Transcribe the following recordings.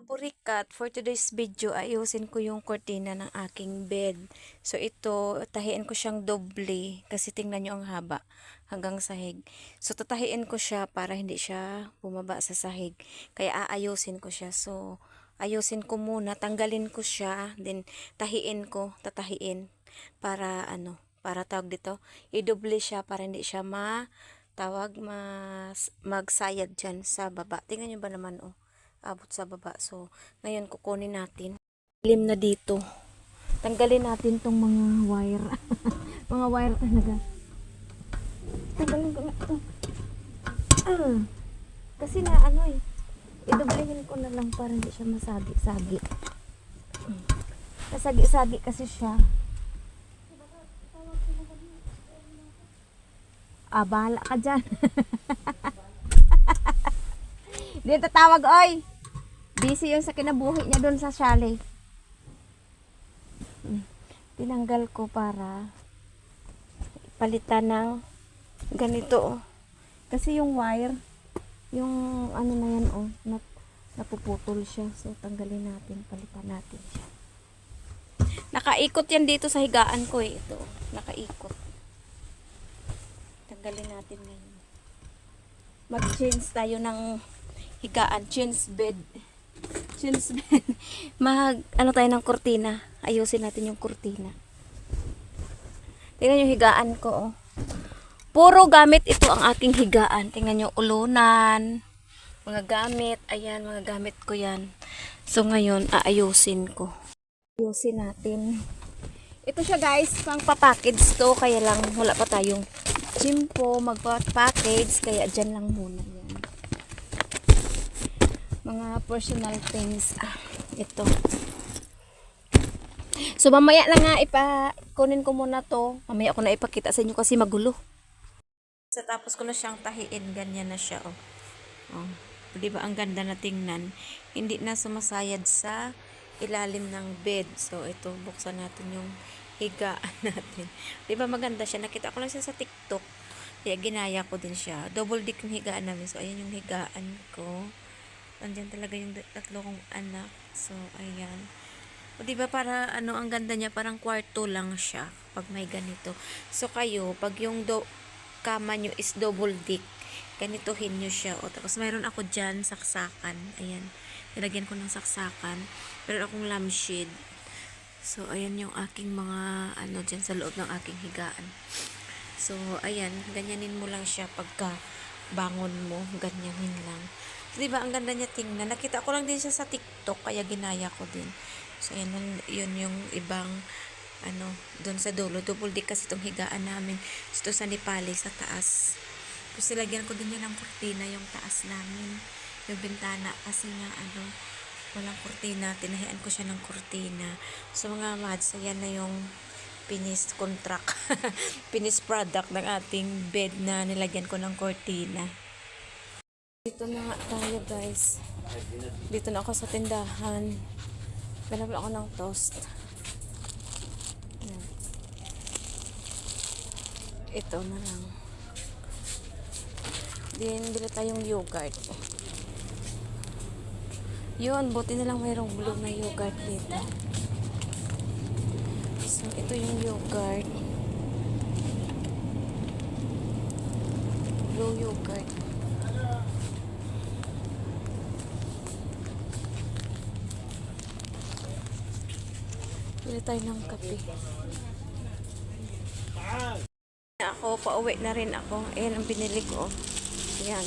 Burikat, for today's video, ayusin ko yung kortina ng aking bed. So ito, tahiin ko siyang doble kasi tingnan nyo ang haba hanggang sahig. So tatahiin ko siya para hindi siya bumaba sa sahig. Kaya aayusin ko siya. So ayusin ko muna, tanggalin ko siya, then tahiin ko, tatahiin para ano, para tawag dito, idoble siya para hindi siya ma tawag mas magsayad dyan sa baba. Tingnan nyo ba naman oh abot sa baba. So, ngayon kukunin natin. Lim na dito. Tanggalin natin tong mga wire. mga wire talaga. Tanggalin ko na. Ah, kasi na ano eh. Idoblehin ko na lang para hindi siya masagi-sagi. Nasagi-sagi kasi siya. Ah, bahala ka dyan. Dito tawag, oy! Busy yung sa kinabuhi niya doon sa chalet. Hmm. Tinanggal ko para palitan ng ganito, oh. Kasi yung wire, yung ano na yan, oh, nap, napuputol siya. So, tanggalin natin, palitan natin siya. Nakaikot yan dito sa higaan ko, eh. Ito, nakaikot. Tanggalin natin ngayon. Mag-change tayo ng higaan, change bed. Change bed. Mag, ano tayo ng kurtina. Ayusin natin yung kurtina. Tingnan yung higaan ko, oh. Puro gamit ito ang aking higaan. Tingnan yung ulunan, mga gamit. Ayan, mga gamit ko yan. So, ngayon, aayusin ko. Ayusin natin. Ito siya guys, pang papackage to. Kaya lang, wala pa tayong chimpo, magpa-package. Kaya dyan lang muna mga personal things. Ah, ito. So mamaya na nga ipa kunin ko muna to. Mamaya ko na ipakita sa inyo kasi magulo. Sa tapos ko na siyang tahiin ganyan na siya oh, oh. di ba ang ganda na tingnan? Hindi na sumasayad sa ilalim ng bed. So ito buksan natin yung higaan natin. Di ba maganda siya? Nakita ko lang siya sa tiktok. Kaya ginaya ko din siya. Double dick yung higaan namin. So ayan yung higaan ko andyan talaga yung tatlo kong anak. So, ayan. O, diba para, ano, ang ganda niya, parang kwarto lang siya pag may ganito. So, kayo, pag yung do, kama nyo is double dick, ganituhin nyo siya. O, tapos mayroon ako dyan, saksakan. Ayan. Nilagyan ko ng saksakan. Meron akong lampshade. So, ayan yung aking mga, ano, dyan sa loob ng aking higaan. So, ayan, ganyanin mo lang siya pagka bangon mo, ganyanin lang. So, diba, ang ganda niya tingnan. Nakita ko lang din siya sa TikTok, kaya ginaya ko din. So, yun, yun yung ibang, ano, doon sa dulo. Double dick kasi itong higaan namin. Ito sa Nepali, sa taas. Tapos, silagyan ko din yan ng kurtina, yung taas namin. Yung bintana, kasi nga, ano, walang kurtina. Tinahian ko siya ng kurtina. So, mga mads, ayan na yung finished contract, finished product ng ating bed na nilagyan ko ng kurtina. Dito na nga tayo guys. Dito na ako sa tindahan. Ganap ako ng toast. Yan. Ito na lang. Din, bili tayong yogurt. Yun, buti na lang mayroong blue na yogurt dito. So, ito yung yogurt. Blue yogurt. Bili tayo ng kape. Ako, pauwi na rin ako. Ayan ang binili ko. Ayan.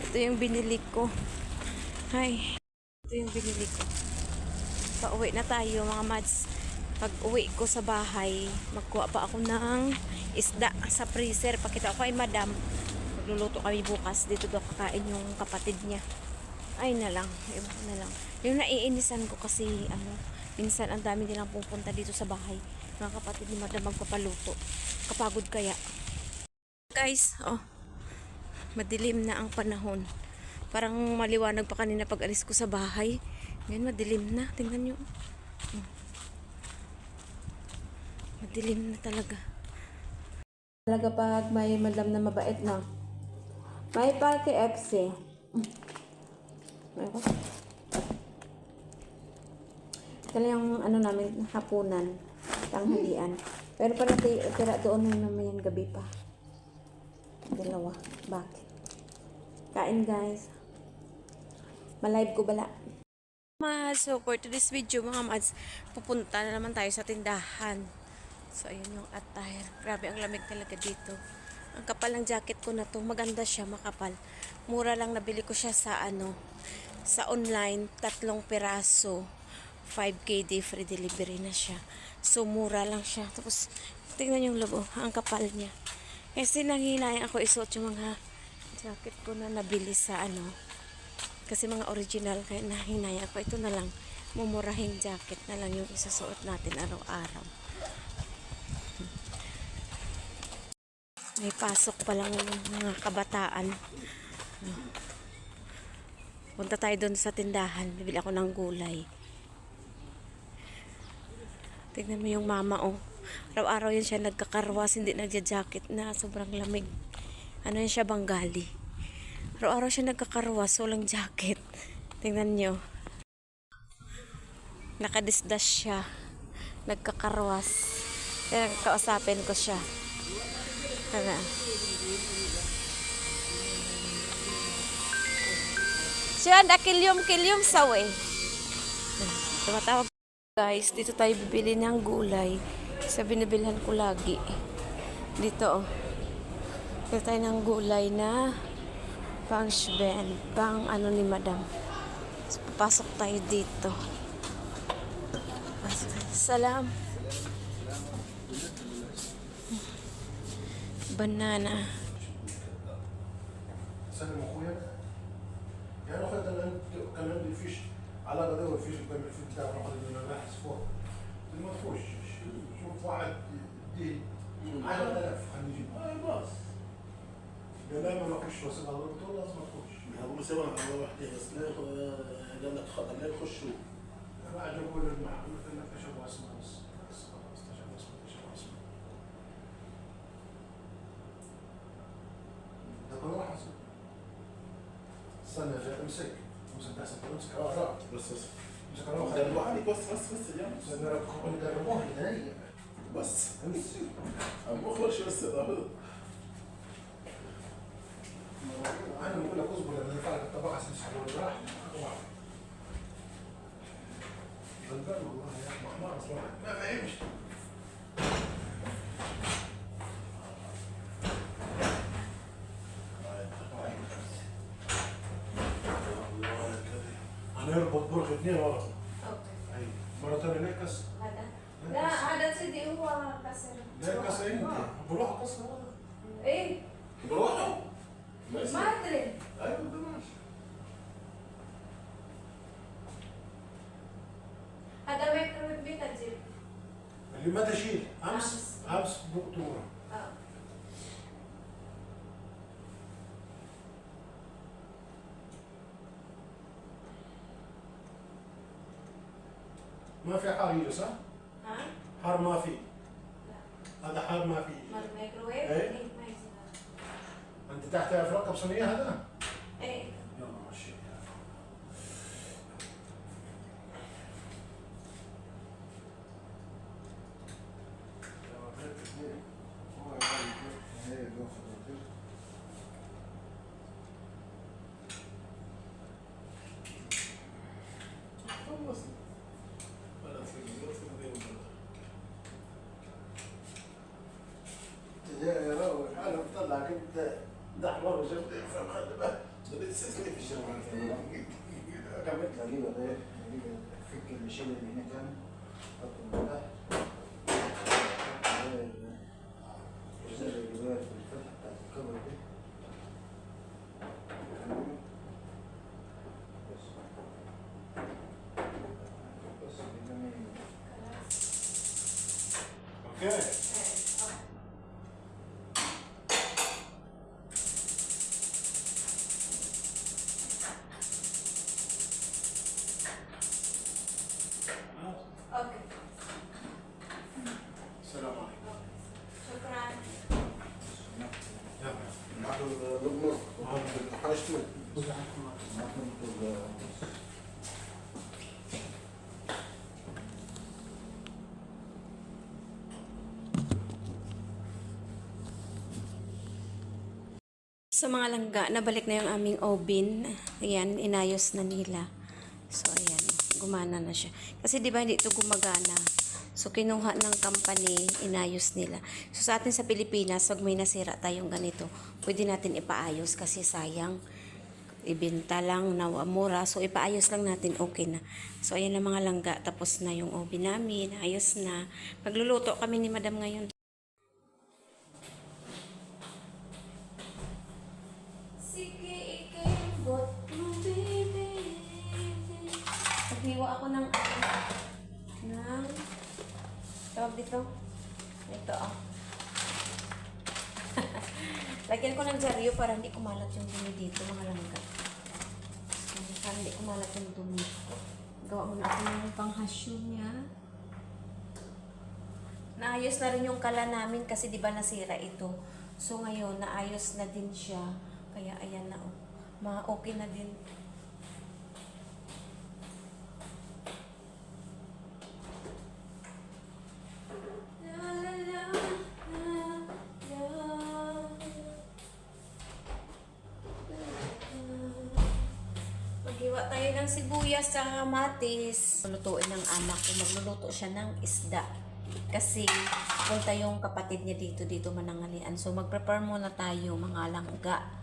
Ito yung binili ko. Ay. Ito yung binili ko. Pauwi na tayo mga mads. Pag uwi ko sa bahay, magkuha pa ako ng isda sa freezer. Pakita ko kay madam. Magluluto kami bukas. Dito daw kakain yung kapatid niya. Ay na lang. Iba na lang. Yung naiinisan ko kasi ano, minsan ang dami nilang pupunta dito sa bahay. Mga kapatid ni madam magpapaluto. Kapagod kaya. Guys, oh. Madilim na ang panahon. Parang maliwanag pa kanina pag alis ko sa bahay. Ngayon madilim na. Tingnan nyo. Hmm. Madilim na talaga. Talaga pag may madam na mabait na. May parke FC. May ako. Kaya yung ano namin, hapunan, tanghalian. Pero tayo, tira doon na mamayang gabi pa. Dalawa. Bakit? Kain guys. Malive ko bala. So for today's video mga mads, pupunta na naman tayo sa tindahan. So ayun yung attire. Grabe ang lamig talaga dito. Ang kapal ng jacket ko na to, maganda siya, makapal. Mura lang nabili ko siya sa ano, sa online, tatlong piraso. 5KD free delivery na siya. So mura lang siya. Tapos tingnan yung loob, oh, ang kapal niya. Kasi nanghinayang ako isuot yung mga jacket ko na nabili sa ano, kasi mga original kaya nahinaya ko ito na lang mumurahing jacket na lang yung isasuot natin araw-araw may pasok pa lang yung mga kabataan punta tayo doon sa tindahan bibili ako ng gulay tignan mo yung mama oh araw-araw yan siya nagkakarwas hindi nagja-jacket na sobrang lamig ano yan siya Bengali Araw-araw siya nagkakarwas, walang jacket. Tingnan nyo. Nakadisdas siya. Nagkakarwas. Kaya kausapin ko siya. Tara. Siya, nakilyom-kilyom sawe. Tumatawag. Guys, dito tayo bibili ng gulay sa binibilhan ko lagi. Dito, oh. Dito tayo ng gulay na pang shben, pang ano ni madam. So, papasok tayo dito. Salam. Banana. Saan mo kuya? Gano'n ka talang fish? على غدا ما فيش البنفيت تاع واحد أنا نحسبه ما فيهوش شوف واحد يديه 10000 حنجيب باص لا ما نخش وسط على الدكتور لازم نخش هو سوى على واحد يسلخ لا لك خطر لا شو أنا عجبوا المحكمة انك تشرب اسمه بس ده كله حصل السنة جاء مسك بس بس دلوع بس بس بس بس بس عم بس أنا بقول لك اصبر أنا هدفع لك الطبق عشان تشحن بالراحه غلبان والله يا أخي ما اعرف ما فهمش هو كسر ليه كسر انت بروح كسر إيه؟ بروحوا ما ادري أيوه ده ماشي. هذا ميكرويف بيتجيب اللي ما تشيل أمس. أمس. دكتورة. آه. ما في حار صح؟ ها؟ حار ما في. هذا حار ما في مال الميكروويف إيه. ما يصير أنت تحت في رقم صينية هذا؟ إيه يلا ماشي خلص ولا في يا راوي أنا بطلع دحمر وجبت فاهم خلي بالك ده كملت غريبة ده فك المشيلة اللي هنا كان حط من تحت الجزء في الفتحة بتاعت دي بس لبنان Sa mga langga, nabalik na yung aming obin. Ayan, inayos na nila. Gumana na siya. Kasi di ba hindi ito gumagana. So, kinuha ng company, inayos nila. So, sa atin sa Pilipinas, pag may nasira tayong ganito, pwede natin ipaayos kasi sayang. Ibenta lang na mura. So, ipaayos lang natin, okay na. So, ayan ang mga langga. Tapos na yung oven namin. Ayos na. Magluluto kami ni madam ngayon. Lagyan ko ng dyaryo para hindi kumalat yung dumi dito, mga langga. Para hindi kumalat yung dumi. Gawa muna ako ng panghasyo niya. Naayos na rin yung kala namin kasi di ba nasira ito. So ngayon, naayos na din siya. Kaya ayan na oh. Mga okay na din. Tayo ng sibuyas sa kamatis. Lutuin ng anak ko. Magluluto siya ng isda. Kasi punta yung kapatid niya dito, dito manangalian. So magprepare muna tayo mga langga.